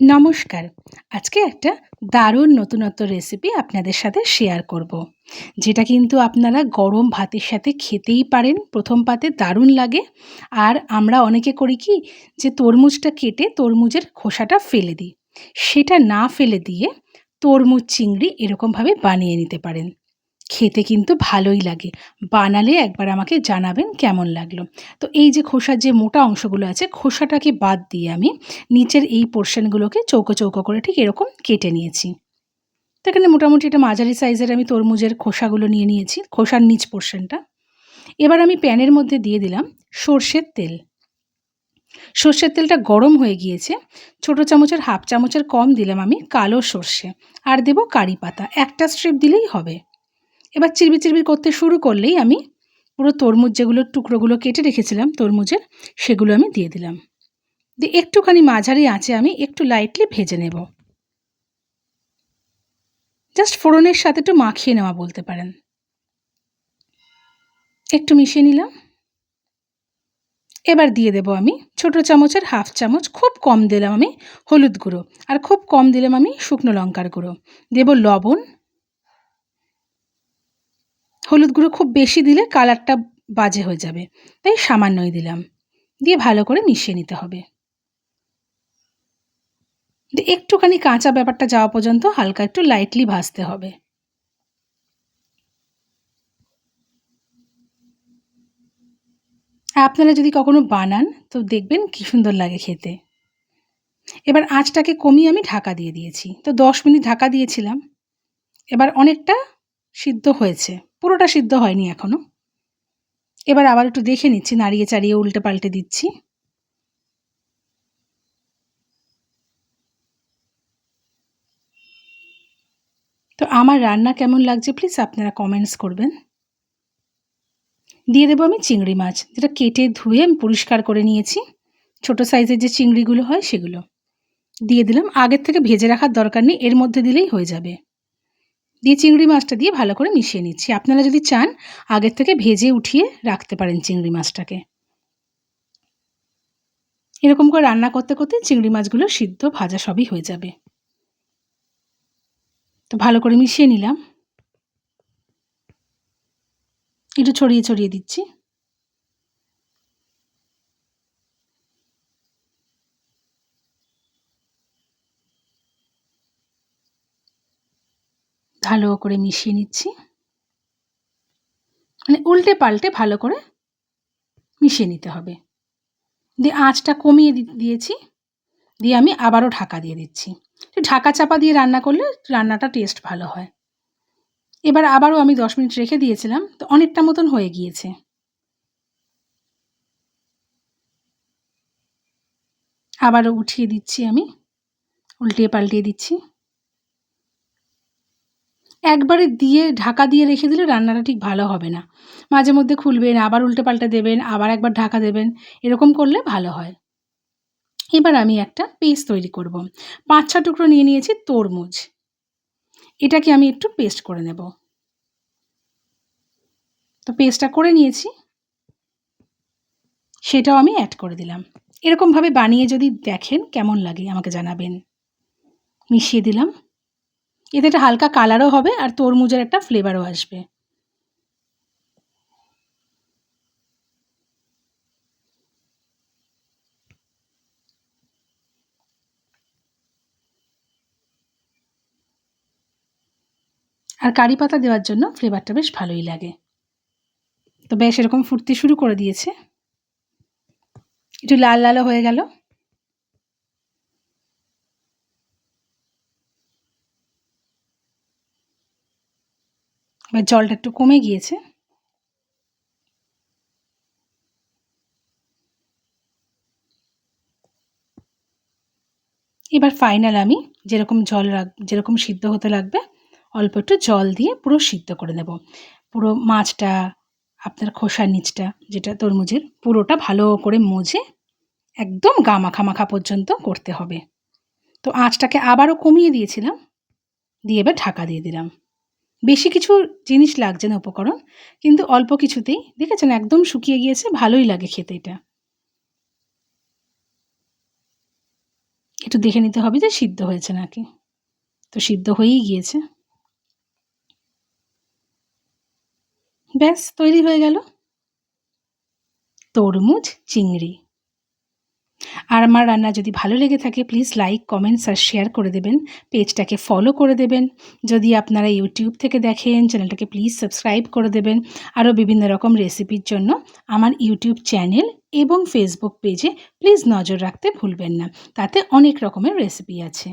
নমস্কার। আজকে একটা দারুণ নতুনত্ব রেসিপি আপনাদের সাথে শেয়ার করব। যেটা কিন্তু আপনারা গরম ভাতের সাথে খেতেই পারেন, প্রথম পাতে দারুণ লাগে। আর আমরা অনেকে করি কি, যে তরমুজটা কেটে তরমুজের খোসাটা ফেলে দিই। সেটা না ফেলে দিয়ে তরমুজ, চিংড়ি এরকমভাবে বানিয়ে নিতে পারেন। খেতে কিন্তু ভালোই লাগে। বানালে একবার আমাকে জানাবেন কেমন লাগল। তো এই যে খোসার যে মোটা অংশগুলো আছে, খোসাটাকে বাদ দিয়ে আমি নিচের এই পোর্শনগুলোকে চৌকো চৌকো করে ঠিক এরকম কেটে নিয়েছি। তো এখানে মোটামুটি একটা মাঝারি সাইজের আমি তরমুজের খোসাগুলো নিয়ে নিয়েছি, খোসার নিচ পোর্শনটা। এবার আমি প্যানের মধ্যে দিয়ে দিলাম সর্ষের তেল। সর্ষের তেলটা গরম হয়ে গিয়েছে, ছোট চামচের, হাফ চামচের কম দিলাম আমি কালো সর্ষে। আর দেব কারি পাতা, একটা স্ট্রিপ দিলেই হবে। এবার চিরবি চিরবি করতে শুরু করলেই আমি পুরো তরমুজ যেগুলো, টুকরোগুলো কেটে রেখেছিলাম তরমুজের, সেগুলো আমি দিয়ে দিলাম। দিয়ে একটুখানি মাঝারি আঁচে আমি একটু লাইটলি ভেজে নেব। জাস্ট ফোড়নের সাথে একটু মাখিয়ে নেওয়া বলতে পারেন। একটু মিশিয়ে নিলাম। এবার দিয়ে দেব আমি ছোট চামচের হাফ চামচ, খুব কম দিলাম আমি হলুদ গুঁড়ো। আর খুব কম দিলাম আমি শুকনো লঙ্কার গুঁড়ো। দেব লবণ হলুদ গুঁড়ো খুব বেশি দিলে কালারটা বাজে হয়ে যাবে, তাই সামান্যই দিলাম। দিয়ে ভালো করে মিশিয়ে নিতে হবে। একটুখানি কাঁচা ব্যাপারটা যাওয়া পর্যন্ত হালকা একটু লাইটলি ভাজতে হবে। আপনারা যদি কখনো বানান, তো দেখবেন কি সুন্দর লাগে খেতে। এবার আঁচটাকে কমিয়ে আমি ঢাকা দিয়ে দিয়েছি। তো দশ মিনিট ঢাকা দিয়েছিলাম। এবার অনেকটা সিদ্ধ হয়েছে। পুরোটা সিদ্ধ হয়নি এখনও এবার আবার একটু দেখে নিচ্ছি, নাড়িয়ে চাড়িয়ে উল্টে পাল্টে দিচ্ছি। তো আমার রান্না কেমন লাগছে প্লিজ আপনারা কমেন্টস করবেন। দিয়ে দেবো আমি চিংড়ি মাছ, যেটা কেটে ধুয়ে আমি পরিষ্কার করে নিয়েছি। ছোট সাইজের যে চিংড়িগুলো হয় সেগুলো। দিয়ে দিলাম, আগের থেকে ভেজে রাখার দরকার নেই, এর মধ্যে দিলেই হয়ে যাবে। দিয়ে চিংড়ি মাছটা দিয়ে ভালো করে মিশিয়ে নিচ্ছি। আপনারা যদি চান, আগের থেকে ভেজে উঠিয়ে রাখতে পারেন চিংড়ি মাছটাকে। এরকম করে রান্না করতে করতে চিংড়ি মাছগুলো সিদ্ধ, ভাজা সবই হয়ে যাবে। তো ভালো করে মিশিয়ে নিলাম। একটু ছড়িয়ে ছড়িয়ে দিচ্ছি। ভালো করে মিশিয়ে নিচ্ছি। মানে উল্টে পাল্টে ভালো করে মিশিয়ে নিতে হবে। দিয়ে আঁচটা কমিয়ে দিয়েছি। দিয়ে আমি আবারও ঢাকা দিয়ে দিচ্ছি। ঢাকা চাপা দিয়ে রান্না করলে রান্নাটা টেস্ট ভালো হয়। এবার আবারও আমি দশ মিনিট রেখে দিয়েছিলাম, তো অনেকটা মতন হয়ে গিয়েছে। আবারও উঠিয়ে দিচ্ছি আমি উল্টিয়ে পাল্টিয়ে দিচ্ছি। একবারে দিয়ে, ঢাকা দিয়ে রেখে দিলে রান্নাটা ঠিক ভালো হবে না। মাঝে মধ্যে খুলবেন, আবার উল্টে পাল্টে দেবেন, আবার একবার ঢাকা দেবেন, এরকম করলে ভালো হয়। এবার আমি একটা পেস্ট তৈরি করব। পাঁচ ছ টুকরো নিয়ে নিয়েছি তরমুজ। এটাকে আমি একটু পেস্ট করে নেব। তো পেস্টটা করে নিয়েছি। সেটাও আমি অ্যাড করে দিলাম। এরকমভাবে বানিয়ে যদি দেখেন কেমন লাগে, আমাকে জানাবেন। মিশিয়ে দিলাম। এতে একটা হালকা কালারও হবে আর তরমুজের একটা ফ্লেভারও আসবে। আর কারি পাতা দেওয়ার জন্য ফ্লেভারটা বেশ ভালোই লাগে। তো বেশ এরকম ফুটতে শুরু করে দিয়েছে। একটু লাল লালও হয়ে গেল। এবার জলটা একটু কমে গিয়েছে। এবার ফাইনাল আমি যেরকম জল রাখ, যেরকম সিদ্ধ হতে লাগবে, অল্প একটু জল দিয়ে পুরো সিদ্ধ করে নেব। পুরো মাছটা, আপনার খোসার নিচটা, যেটা তরমুজের, পুরোটা ভালো করে মজে একদম গা মাখা মাখা পর্যন্ত করতে হবে। তো আঁচটাকে আবারও কমিয়ে দিয়েছিলাম, দিয়ে এবার ঢাকা দিয়ে দিলাম। বেশি কিছু জিনিস লাগছে না উপকরণ, কিন্তু অল্প কিছুতেই। দেখেছেন? একদম শুকিয়ে গিয়েছে, ভালোই লাগে খেতে এটা। একটু দেখে নিতে হবে যে সিদ্ধ হয়েছে নাকি। তো সিদ্ধ হয়েই গিয়েছে। ব্যাস, তৈরি হয়ে গেল। তরমুজ, চিংড়ি। আর আমার রান্না যদি ভালো লেগে থাকে প্লিজ লাইক কমেন্টস আর শেয়ার করে দেবেন। পেজটাকে ফলো করে দেবেন। যদি আপনারা ইউটিউব থেকে দেখেন, চ্যানেলটাকে প্লিজ সাবস্ক্রাইব করে দেবেন। আরও বিভিন্ন রকম রেসিপির জন্য আমার ইউটিউব চ্যানেল এবং ফেসবুক পেজে প্লিজ নজর রাখতে ভুলবেন না। তাতে অনেক রকমের রেসিপি আছে।